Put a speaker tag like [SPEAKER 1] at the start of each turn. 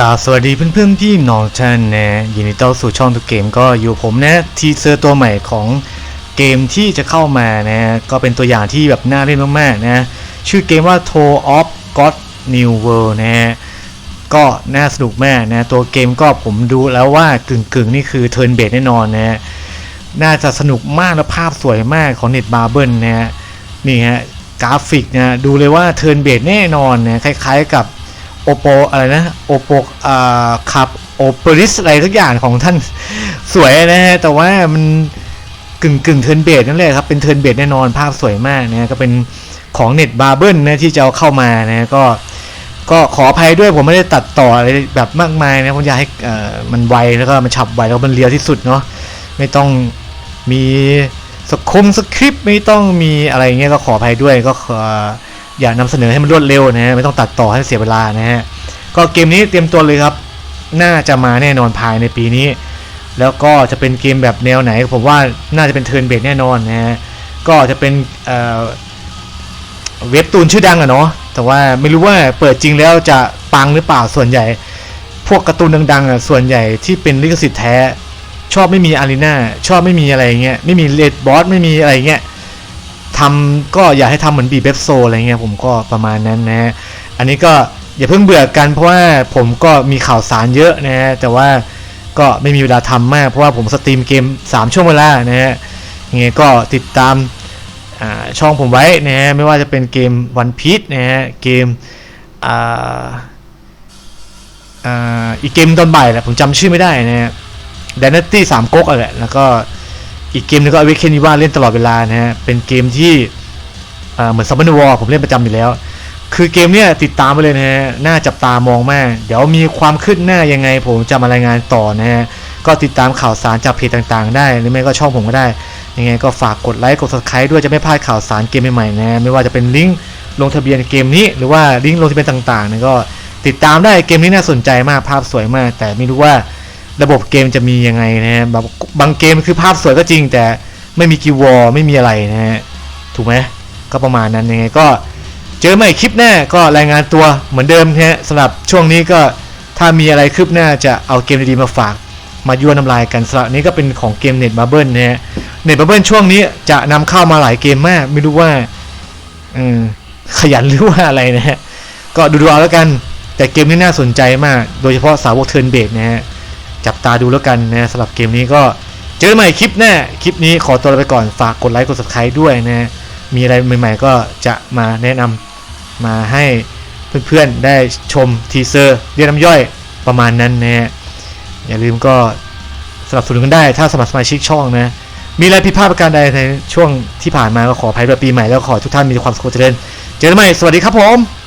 [SPEAKER 1] กาสวัสดีเพื่อนๆพี่น้องท่านนะยินดีต้อนรับสู่ช่องทุกเกมก็อยู่ผมนะทีเซอร์ตัวใหม่ของเกมที่จะเข้ามานะก็เป็นตัวอย่างที่แบบน่าเล่นมากๆนะชื่อเกมว่า Tour of God New World นะก็น่าสนุกมากนะตัวเกมก็ผมดูแล้วว่ากึ่งๆ นี่คือเทิร์นเบสแน่นอนนะน่าจะสนุกมากและภาพสวยมากของเน็ตบาร์เบิลนะนี่ฮะกราฟิกนะดูเลยว่าเทิร์นเบสแน่นอนนะคล้ายๆกับ โอโปอะไรนะโอโปอ่าขับโอเปริสอะไรทุกอย่างของท่านสวยนะฮะแต่ว่ามันกึ่งกึ่งเทิร์นเบดนั่นแหละครับเป็นเทิร์นเบดแน่นอนภาพสวยมากนะก็เป็นของเน็ตบาร์เบิลนะที่จะเอาเข้ามานะก็ก็ขออภัยด้วยผมไม่ได้ตัดต่ออะไรแบบมากมายนะผมอยากให้มันไวแล้วก็มันฉับไวแล้วมันเรียวที่สุดเนาะไม่ต้องมีสคมสคริปต์ไม่ต้องมีอะไรเงี้ยก็ขออภัยด้วยก็ขอ อยากนำเสนอให้มันรวดเร็วนะฮะไม่ต้องตัดต่อให้เสียเวลานะฮะก็เกมนี้เตรียมตัวเลยครับ น่าจะมาแน่นอนภายในปีนี้ แล้วก็จะเป็นเกมแบบแนวไหน ผมว่าน่าจะเป็นเทิร์นเบสแน่นอนนะฮะก็จะเป็นเอ่อเว็บตูนชื่อดังอะเนาะแต่ว่าไม่รู้ว่าเปิดจริงแล้วจะปังหรือเปล่าส่วนใหญ่ พวกการ์ตูนดังๆอะส่วนใหญ่ที่เป็นลิขสิทธิ์แท้ ชอบไม่มีอารีนาชอบไม่มีอะไรเงี้ยไม่มีเลดบอสไม่มีอะไรเงี้ย ทำก็อยากให้ทำเหมือนบีเบฟโซอะไรเงี้ยผมก็ประมาณนั้นนะฮะอันนี้ก็อย่าเพิ่งเบื่อกันเพราะว่าผมก็มีข่าวสารเยอะนะฮะแต่ว่าก็ไม่มีเวลาทำมาก เพราะว่าผมสตรีมเกม 3 ช่วงเวลานะฮะยังไงก็ติดตามช่องผมไว้นะฮะไม่ว่าจะเป็นเกมวันพีชนะฮะเกมอีกเกมตอนบ่ายแหละผมจำชื่อไม่ได้นะฮะดนตี้สามก๊กอะไรแล้วก็ อีกเกมหนึงก็อเวกเคนว่าเล่นตลอดเวลานะฮะ เป็นเกมที่เหมือนซัมเมอร์วอร์ผมเล่นประจำอยู่แล้ว คือเกมเนี้ยติดตามไปเลยนะฮะ น่าจับตามองมาก เดี๋ยวมีความคืบหน้ายังไงผมจะมารายงานต่อนะฮะ ก็ติดตามข่าวสารจากเพจต่างๆ ได้ หรือไม่ก็ช่องผมก็ได้ ยังไงก็ฝากกดไลค์กด subscribe ด้วยจะไม่พลาดข่าวสารเกมใหม่ๆนะ ไม่ว่าจะเป็นลิงก์ลงทะเบียนเกมนี้ หรือว่าลิงก์ลงทะเบียนต่างๆเนี่ยก็ติดตามได้เกมนี้น่าสนใจมากภาพสวยมาก แต่ไม่รู้ว่า ระบบเกมจะมียังไงนะฮะแบบบางเกมคือภาพสวยก็จริง แต่ไม่มีกิววอลไม่มีอะไรนะฮะถูกไหมก็ประมาณนั้นยังไงก็เจอใหม่คลิปหน้าก็รายงานตัวเหมือนเดิมนะฮะสำหรับช่วงนี้ก็ถ้ามีอะไรคืบหน้าจะเอาเกมดีๆมาฝาก มายั่วน้ำลายกันสำหรับนี้ก็เป็นของเกมเน็ตบับเบิลนะฮะเน็ตบับเบิลช่วงนี้จะนำเข้ามาหลายเกมมาก ไม่รู้ว่าอขยันหรือว่าอะไรนะฮะก็ดูๆเอาแล้วกัน แต่เกมนี้น่าสนใจมาก โดยเฉพาะสาวกเทิร์นเบกนะฮะ จับตาดูแล้วกันนะสำหรับเกมนี้ก็เจอใหม่คลิปหน้าคลิปนี้ขอตัวไปก่อนฝากกดไลค์กด subscribe ด้วยนะมีอะไรใหม่ๆก็จะมาแนะนำมาให้เพื่อนๆได้ชมทีเซอร์เรียนน้ำย่อยประมาณนั้นนะอย่าลืมก็สนับสนุนกันได้ถ้าสมัครสมาชิกช่องนะ มีอะไรผิดพลาดประการใดในช่วงที่ผ่านมาก็ขออภัยด้วยปีใหม่แล้วขอทุกท่านมีความสุขเจริญ เจอกันใหม่ สวัสดีครับผม